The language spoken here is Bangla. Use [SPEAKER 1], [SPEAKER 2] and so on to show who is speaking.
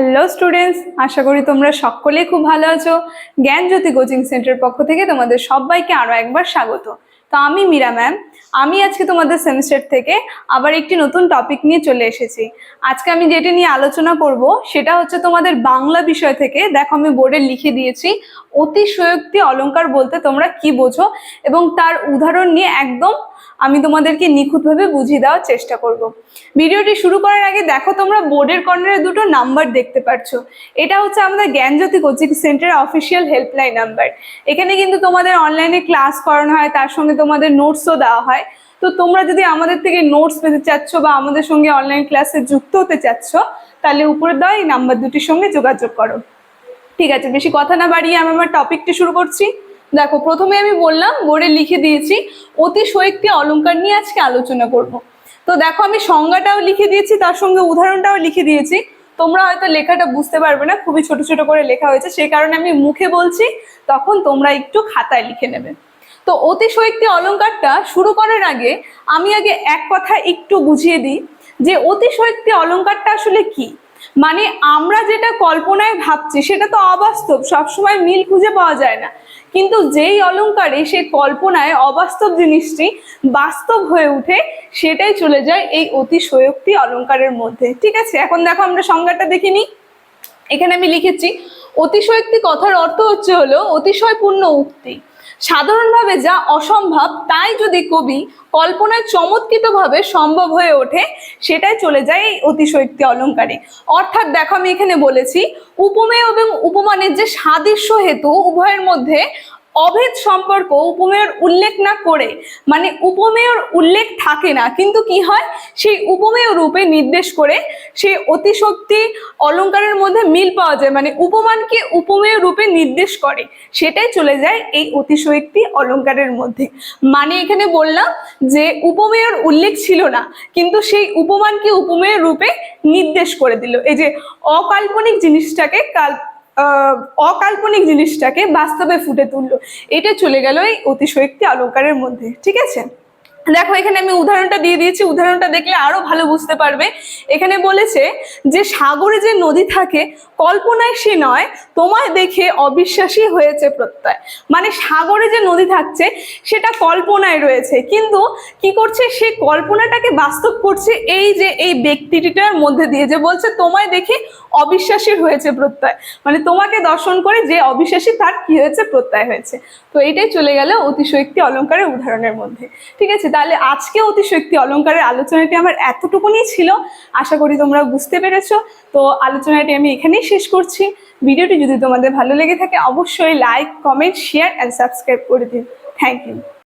[SPEAKER 1] হ্যালো স্টুডেন্টস আশা করি তোমরা সকলেই খুব ভালো আছো। জ্ঞানজ্যোতি কোচিং সেন্টারের পক্ষ থেকে তোমাদের সবাইকে আরও একবার স্বাগত। তো আমি মীরা ম্যাম। আমি আজকে তোমাদের সেমিস্টার থেকে আবার একটি নতুন টপিক নিয়ে চলে এসেছি। আজকে আমি যেটি নিয়ে আলোচনা করব, সেটা হচ্ছে তোমাদের বাংলা বিষয় থেকে। দেখো, আমি বোর্ডে লিখে দিয়েছি, অতিশয়োক্তি অলঙ্কার বলতে তোমরা কি বোঝো এবং তার উদাহরণ নিয়ে একদম আমি তোমাদেরকে নিখুঁতভাবে বুঝিয়ে দেওয়ার চেষ্টা করব। ভিডিওটি শুরু করার আগে দেখো তোমরা বোর্ডের কর্নারে দুটো নাম্বার দেখতে পাচ্ছ এটা হচ্ছে আমাদের জ্ঞানজ্যোতি কোচিং সেন্টারের অফিসিয়াল হেল্পলাইন নাম্বার। এখানে কিন্তু তোমাদের অনলাইনে ক্লাস করানো হয়, তার সঙ্গে তোমাদের নোটসও দেওয়া হয়। তো তোমরা যদি আমাদের থেকে নোটস পেতে চাচ্ছ বা আমাদের সঙ্গে অনলাইন ক্লাসে যুক্ত হতে চাচ্ছ, তাহলে উপরে দেওয়া এই নাম্বার দুটির সঙ্গে যোগাযোগ করো। ঠিক আছে, বেশি কথা না বাড়িয়ে আমি আমার টপিকটি শুরু করছি। দেখো, প্রথমে আমি বললাম, বোর্ডে লিখে দিয়েছি অতিশয়োক্তি অলঙ্কার নিয়ে আজকে আলোচনা করব। তো দেখো, আমি সংজ্ঞাটাও লিখে দিয়েছি, তার সঙ্গে উদাহরণটাও লিখে দিয়েছি। তোমরা হয়তো লেখাটা বুঝতে পারবে না, খুবই ছোট ছোট করে লেখা হয়েছে, সেই কারণে আমি মুখে বলছি, তখন তোমরা একটু খাতায় লিখে নেবে। তো অতিশয়োক্তি অলঙ্কারটা শুরু করার আগে আমি আগে এক কথা একটু বুঝিয়ে দিই, যে অতিশয়োক্তি অলঙ্কারটা আসলে কি? মানে আমরা যেটা কল্পনায় ভাবছি, সেটা তো অবাস্তব, সবসময় মিল খুঁজে পাওয়া যায় না। কিন্তু যেই অলংকারে সে কল্পনায় অবাস্তব জিনিসটি বাস্তব হয়ে উঠে, সেটাই চলে যায় এই অতি অতিশয়োক্তি অলংকারের মধ্যে। ঠিক আছে? এখন দেখো আমরা সংজ্ঞাটা দেখে নিই। এখানে আমি লিখেছি, অতিশয়োক্তি কথার অর্থ হচ্ছে হলো অতিশয়পূর্ণ উক্তি। সাধারণভাবে যা অসম্ভব, তাই যদি কবি কল্পনায় চমৎকৃতভাবে সম্ভব হয়ে ওঠে, সেটাই চলে যায় এই অতিশৈক্তি অলঙ্কারে। অর্থাৎ দেখো আমি এখানে বলেছি, উপমেয় এবং উপমানের যে সাদৃশ্য হেতু উভয়ের মধ্যে অভেদ সম্পর্ক উপমেয়র উল্লেখ না করে মানে উপমেয়র উল্লেখ থাকে না, কিন্তু কি হয়? সেই উপমেয় রূপে নির্দেশ করে সেই অতিশক্তি অলংকারের মধ্যে মিল পাওয়া যায় মানে উপমানকে উপমেয় রূপে নির্দেশ করে, সেটাই চলে যায় এই অতিশয়োক্তি অলংকারের মধ্যে। মানে এখানে বললাম যে উপমেয়র উল্লেখ ছিল না, কিন্তু সেই উপমানকে উপমেয় রূপে নির্দেশ করে দিল। এই যে অকাল্পনিক জিনিসটাকে কাল অকাল্পনিক জিনিসটাকে বাস্তবে ফুটে তুললো। এটা চলে গেল এই একটি অলঙ্কারের মধ্যে ঠিক আছে? দেখো, এখানে আমি উদাহরণটা দিয়ে দিয়েছি। উদাহরণটা দেখলে আরও ভালো বুঝতে পারবে। এখানে বলেছে যে, সাগরে যে নদী থাকে, কল্পনায় সে নয়, তোমায় দেখে অবিশ্বাসী হয়েছে প্রত্যয়। মানে সাগরে যে নদী থাকছে, সেটা কল্পনায় রয়েছে। কিন্তু কি করছে? সে কল্পনাটাকে বাস্তব করছে এই যে, এই ব্যক্তিটিটার মধ্যে দিয়ে যে বলছে, তোমায় দেখে অবিশ্বাসী হয়েছে প্রত্যয়। মানে তোমাকে দর্শন করে যে অবিশ্বাসী, তার কি হয়েছে? প্রত্যয় হয়েছে। তো এটাই চলে গেল অতিশয়োক্তি অলংকারের উদাহরণের মধ্যে। ঠিক আছে তাহলে আজকে অতিশক্তি অলঙ্কারের আলোচনাটি আমার এতটুকুনি ছিল। আশা করি তোমরা বুঝতে পেরেছ। তো আলোচনাটি আমি এখানেই শেষ করছি। ভিডিওটি যদি তোমাদের ভালো লেগে থাকে, অবশ্যই like comment share and subscribe করে দিন। Thank you